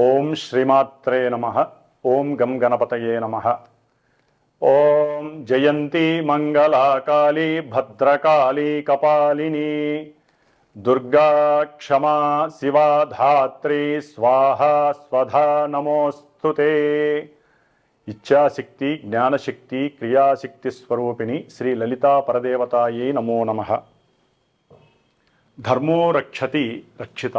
ఓం శ్రీమాత్రే నమ. ఓం గం గణపతయే నమ. ఓం జయంతి మంగళాకాళీ భద్రకాళీ కపాలిని. దుర్గా క్షమా శివా ధాత్రి స్వాహ స్వధా నమోస్తు ఇచ్ఛాశక్తి జ్ఞానశక్తి క్రియాశక్తి స్వరూపిణి శ్రీ లలితా పరదేవతాయే నమో నమ. ధర్మో రక్షతి రక్షిత.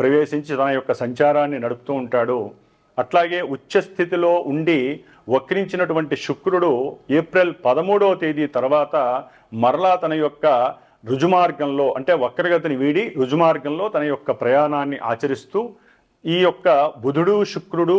ప్రవేశించి తన యొక్క సంచారాన్ని నడుపుతూ ఉంటాడు. అట్లాగే ఉచ్చస్థితిలో ఉండి వక్రించినటువంటి శుక్రుడు ఏప్రిల్ పదమూడవ తేదీ తర్వాత మరలా తన యొక్క రుజుమార్గంలో అంటే వక్రగతిని వీడి రుజుమార్గంలో తన యొక్క ప్రయాణాన్ని ఆచరిస్తూ ఈ యొక్క బుధుడు శుక్రుడు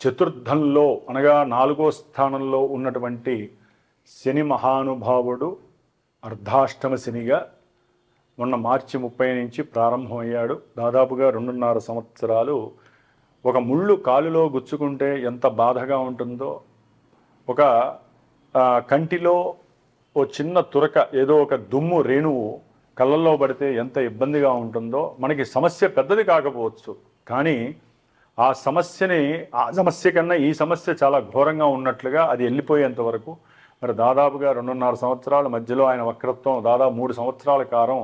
చతుర్థంలో అనగా నాలుగో స్థానంలో ఉన్నటువంటి శని మహానుభావుడు అర్ధాష్టమ శనిగా మొన్న మార్చి ముప్పై నుంచి ప్రారంభమయ్యాడు. దాదాపుగా రెండున్నర సంవత్సరాలు ఒక ముళ్ళు కాలులో గుచ్చుకుంటే ఎంత బాధగా ఉంటుందో ఒక కంటిలో ఓ చిన్న తురక ఏదో ఒక దుమ్ము రేణువు కళ్ళల్లో పడితే ఎంత ఇబ్బందిగా ఉంటుందో మనకి సమస్య పెద్దది కాకపోవచ్చు. కానీ ఆ సమస్యని ఆ సమస్య కన్నా ఈ సమస్య చాలా ఘోరంగా ఉన్నట్లుగా అది వెళ్ళిపోయేంత వరకు మరి దాదాపుగా రెండున్నర సంవత్సరాల మధ్యలో ఆయన వక్రత్వం దాదాపు మూడు సంవత్సరాల కాలం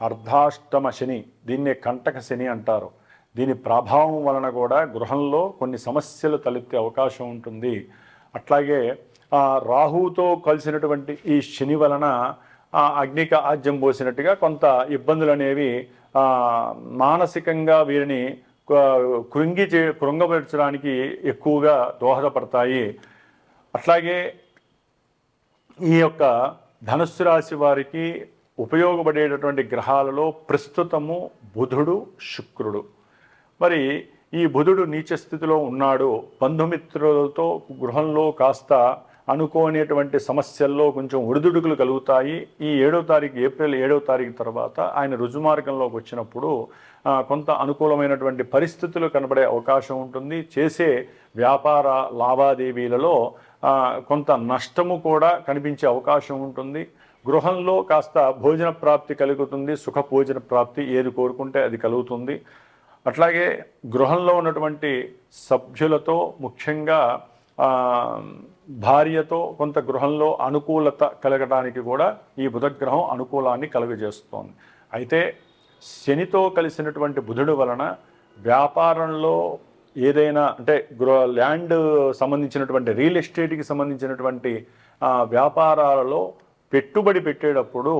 అర్ధాష్టమ శని దీన్నే కంటక శని అంటారు. దీని ప్రభావం వలన కూడా గృహంలో కొన్ని సమస్యలు తలెత్తే అవకాశం ఉంటుంది. అట్లాగే ఆ కలిసినటువంటి ఈ శని వలన ఆ అగ్నిక ఆజ్యం పోసినట్టుగా కొంత ఇబ్బందులు అనేవి మానసికంగా వీరిని కృంగి చే కృంగపరచడానికి ఎక్కువగా దోహదపడతాయి. అట్లాగే ఈ యొక్క ధనుస్సు రాశి వారికి ఉపయోగపడేటటువంటి గ్రహాలలో ప్రస్తుతము బుధుడు శుక్రుడు. మరి ఈ బుధుడు నీచ స్థితిలో ఉన్నాడు. బంధుమిత్రులతో గృహంలో కాస్త అనుకోనేటువంటి సమస్యల్లో కొంచెం ఒడిదుడుకులు కలుగుతాయి. ఈ ఏడవ తారీఖు ఏప్రిల్ ఏడవ తారీఖు తర్వాత ఆయన రుజుమార్గంలోకి వచ్చినప్పుడు కొంత అనుకూలమైనటువంటి పరిస్థితులు కనబడే అవకాశం ఉంటుంది. చేసే వ్యాపార లావాదేవీలలో కొంత నష్టము కూడా కనిపించే అవకాశం ఉంటుంది. గృహంలో కాస్త భోజన ప్రాప్తి కలుగుతుంది. సుఖ భోజన ప్రాప్తి ఏది కోరుకుంటే అది కలుగుతుంది. అట్లాగే గృహంలో ఉన్నటువంటి సభ్యులతో ముఖ్యంగా భార్యతో కొంత గృహంలో అనుకూలత కలగడానికి కూడా ఈ బుధగ్రహం అనుకూలాన్ని కలుగజేస్తోంది. అయితే శనితో కలిసినటువంటి బుధుడు వలన వ్యాపారంలో ఏదైనా అంటే గృహ ల్యాండ్ సంబంధించినటువంటి రియల్ ఎస్టేట్కి సంబంధించినటువంటి వ్యాపారాలలో పెట్టుబడి పెట్టేటప్పుడు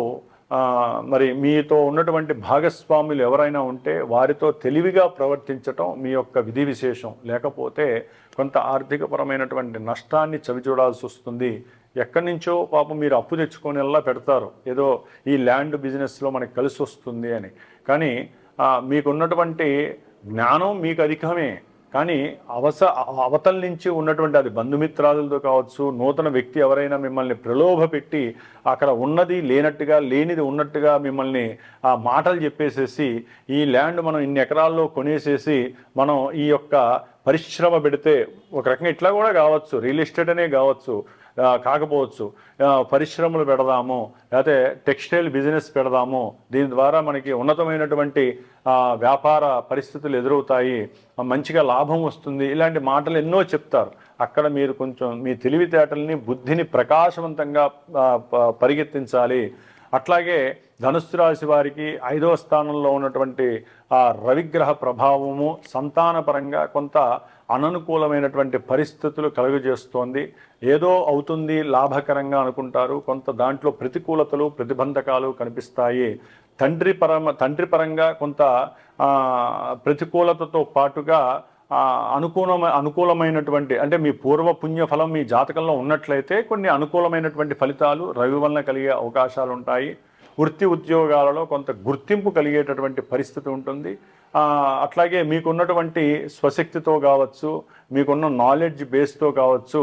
మరి మీతో ఉన్నటువంటి భాగస్వాములు ఎవరైనా ఉంటే వారితో తెలివిగా ప్రవర్తించటం మీ యొక్క విధి విశేషం. లేకపోతే కొంత ఆర్థికపరమైనటువంటి నష్టాన్ని చవిచూడాల్సి వస్తుంది. ఎక్కడి నుంచో పాపం మీరు అప్పు తెచ్చుకొని ఎలా పెడతారు. ఏదో ఈ ల్యాండ్ బిజినెస్లో మనకి కలిసి వస్తుంది అని. కానీ మీకున్నటువంటి జ్ఞానం మీకు అధికమే. కానీ అవస అవతల నుంచి ఉన్నటువంటి అది బంధుమిత్రాదులతో కావచ్చు నూతన వ్యక్తి ఎవరైనా మిమ్మల్ని ప్రలోభ పెట్టి అక్కడ ఉన్నది లేనట్టుగా లేనిది ఉన్నట్టుగా మిమ్మల్ని ఆ మాటలు చెప్పేసేసి ఈ ల్యాండ్ మనం ఇన్ని ఎకరాల్లో కొనేసేసి మనం ఈ యొక్క పరిశ్రమ పెడితే ఒక రకంగా ఇట్లా కూడా కావచ్చు రియల్ ఎస్టేట్ అనే కావచ్చు కాకపోవచ్చు. పరిశ్రమలు పెడదాము లేకపోతే టెక్స్టైల్ బిజినెస్ పెడదాము. దీని ద్వారా మనకి ఉన్నతమైనటువంటి వ్యాపార పరిస్థితులు ఎదురవుతాయి. మంచిగా లాభం వస్తుంది. ఇలాంటి మాటలు ఎన్నో చెప్తారు. అక్కడ మీరు కొంచెం మీ తెలివితేటల్ని బుద్ధిని ప్రకాశవంతంగా పరిగెత్తించాలి. అట్లాగే ధనుస్సు రాశి వారికి ఐదవ స్థానంలో ఉన్నటువంటి ఆ రవిగ్రహ ప్రభావము సంతానపరంగా కొంత అననుకూలమైనటువంటి పరిస్థితులు కలుగజేస్తోంది. ఏదో అవుతుంది లాభకరంగా అనుకుంటారు. కొంత దాంట్లో ప్రతికూలతలు ప్రతిబంధకాలు కనిపిస్తాయి. తండ్రి పరమ తండ్రి పరంగా కొంత ప్రతికూలతతో పాటుగా అనుకూలమ అనుకూలమైనటువంటి అంటే మీ పూర్వ పుణ్య ఫలం మీ జాతకంలో ఉన్నట్లయితే కొన్ని అనుకూలమైనటువంటి ఫలితాలు రవి వలన కలిగే అవకాశాలు ఉంటాయి వృత్తి ఉద్యోగాలలో కొంత గుర్తింపు కలిగేటటువంటి పరిస్థితి ఉంటుంది. అట్లాగే మీకున్నటువంటి స్వశక్తితో కావచ్చు మీకున్న నాలెడ్జ్ బేస్తో కావచ్చు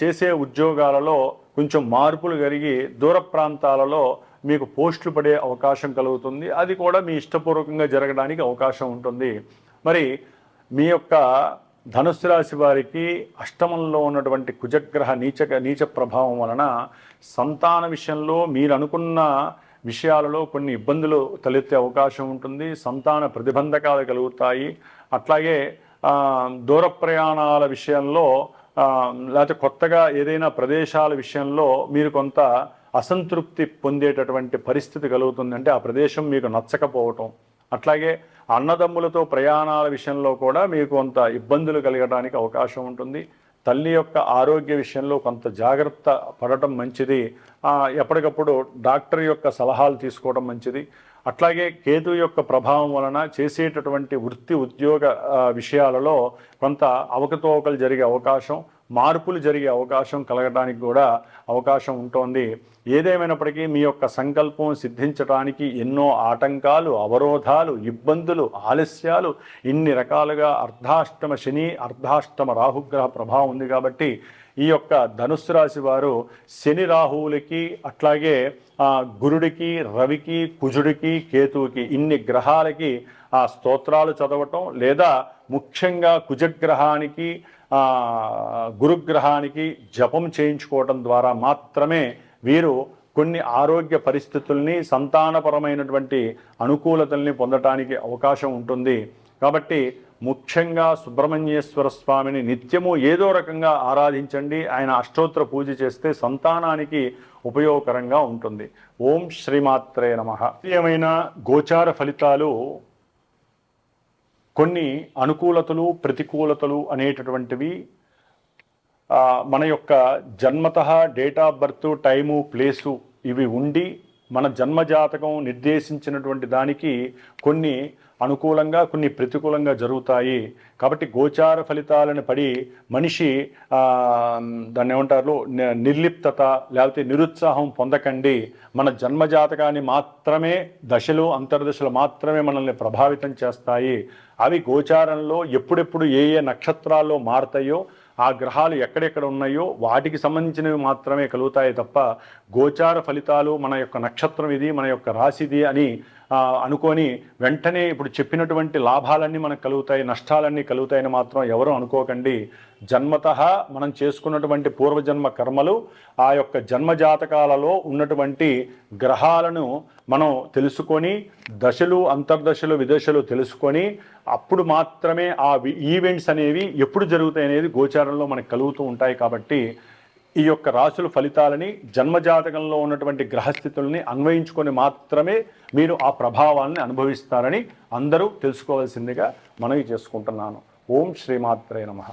చేసే ఉద్యోగాలలో కొంచెం మార్పులు కలిగి దూర ప్రాంతాలలో మీకు పోస్టులు పడే అవకాశం కలుగుతుంది. అది కూడా మీ ఇష్టపూర్వకంగా జరగడానికి అవకాశం ఉంటుంది. మరి మీ యొక్క ధనుస్సు రాశి వారికి అష్టమంలో ఉన్నటువంటి కుజగ్రహ నీచ నీచ ప్రభావం వలన సంతాన విషయంలో మీరు అనుకున్న విషయాలలో కొన్ని ఇబ్బందులు తలెత్తే అవకాశం ఉంటుంది సంతాన ప్రతిబంధకాలు కలుగుతాయి. అట్లాగే దూర ప్రయాణాల విషయంలో లేకపోతే కొత్తగా ఏదైనా ప్రదేశాల విషయంలో మీరు కొంత అసంతృప్తి పొందేటటువంటి పరిస్థితి కలుగుతుంది. అంటే ఆ ప్రదేశం మీకు నచ్చకపోవటం. అట్లాగే అన్నదమ్ములతో ప్రయాణాల విషయంలో కూడా మీకు కొంత ఇబ్బందులు కలగడానికి అవకాశం ఉంటుంది. తల్లి యొక్క ఆరోగ్య విషయంలో కొంత జాగ్రత్త పడటం మంచిది. ఎప్పటికప్పుడు డాక్టర్ యొక్క సలహాలు తీసుకోవడం మంచిది. అట్లాగే కేతు యొక్క ప్రభావం వలన చేసేటటువంటి వృత్తి ఉద్యోగ విషయాలలో కొంత అవకతవకలు జరిగే అవకాశం మార్పులు జరిగే అవకాశం కలగడానికి కూడా అవకాశం ఉంటుంది. ఏదేమైనప్పటికీ మీ యొక్క సంకల్పం సిద్ధించడానికి ఎన్నో ఆటంకాలు అవరోధాలు ఇబ్బందులు ఆలస్యాలు ఇన్ని రకాలుగా అర్ధాష్టమ శని అర్ధాష్టమ రాహుగ్రహ ప్రభావం ఉంది కాబట్టి ఈ యొక్క ధనుస్సు రాశి వారు శని రాహువులకి అట్లాగే ఆ, గురుడికి రవికి కుజుడికి కేతువుకి ఇన్ని గ్రహాలకి ఆ స్తోత్రాలు చదవటం లేదా ముఖ్యంగా కుజగ్రహానికి గురుగ్రహానికి జపం చేయించుకోవటం ద్వారా మాత్రమే వీరు కొన్ని ఆరోగ్య పరిస్థితుల్ని సంతానపరమైనటువంటి అనుకూలతల్ని పొందటానికి అవకాశం ఉంటుంది. కాబట్టి ముఖ్యంగా సుబ్రహ్మణ్యేశ్వర స్వామిని నిత్యము ఏదో రకంగా ఆరాధించండి. ఆయన అష్టోత్తర పూజ చేస్తే సంతానానికి ఉపయోగకరంగా ఉంటుంది. ఓం శ్రీమాత్రే నమ. ఏమైనా గోచార ఫలితాలు కొన్ని అనుకూలతలు ప్రతికూలతలు అనేటటువంటివి మన యొక్క జన్మత date of birth time place ఇవి ఉండి మన జన్మజాతకం నిర్దేశించినటువంటి దానికి కొన్ని అనుకూలంగా కొన్ని ప్రతికూలంగా జరుగుతాయి. కాబట్టి గోచార ఫలితాలను పడి మనిషి దాన్ని ఏమంటారు? నిర్లిప్తత లేకపోతే నిరుత్సాహం పొందకండి. మన జన్మజాతకాన్ని మాత్రమే దశలు అంతర్దశలు మాత్రమే మనల్ని ప్రభావితం చేస్తాయి. అవి గోచారంలో ఎప్పుడెప్పుడు ఏ ఏ నక్షత్రాల్లో మారుతాయో ఆ గ్రహాలు ఎక్కడెక్కడ ఉన్నాయో వాటికి సంబంధించినవి మాత్రమే కలుగుతాయి తప్ప గోచార ఫలితాలు మన యొక్క నక్షత్రం ఇది మన యొక్క రాశిది అని అనుకొని వెంటనే ఇప్పుడు చెప్పినటువంటి లాభాలన్నీ మనకు కలుగుతాయి నష్టాలన్నీ కలుగుతాయని మాత్రం ఎవరు అనుకోకండి. జన్మత మనం చేసుకున్నటువంటి పూర్వజన్మ కర్మలు ఆ యొక్క జన్మజాతకాలలో ఉన్నటువంటి గ్రహాలను మనం తెలుసుకొని దశలు అంతర్దశలు విదశలు తెలుసుకొని అప్పుడు మాత్రమే ఆ వి- ఈవెంట్స్ అనేవి ఎప్పుడు జరుగుతాయి అనేది గోచారంలో మనకు కలుగుతూ ఉంటాయి కాబట్టి ఈ యొక్క రాశుల ఫలితాలని జన్మజాతకంలో ఉన్నటువంటి గ్రహస్థితుల్ని అన్వయించుకొని మాత్రమే మీరు ఆ ప్రభావాన్ని అనుభవిస్తారని అందరూ తెలుసుకోవాల్సిందిగా మనవి చేసుకుంటున్నాను. ఓం శ్రీమాత్రే నమః.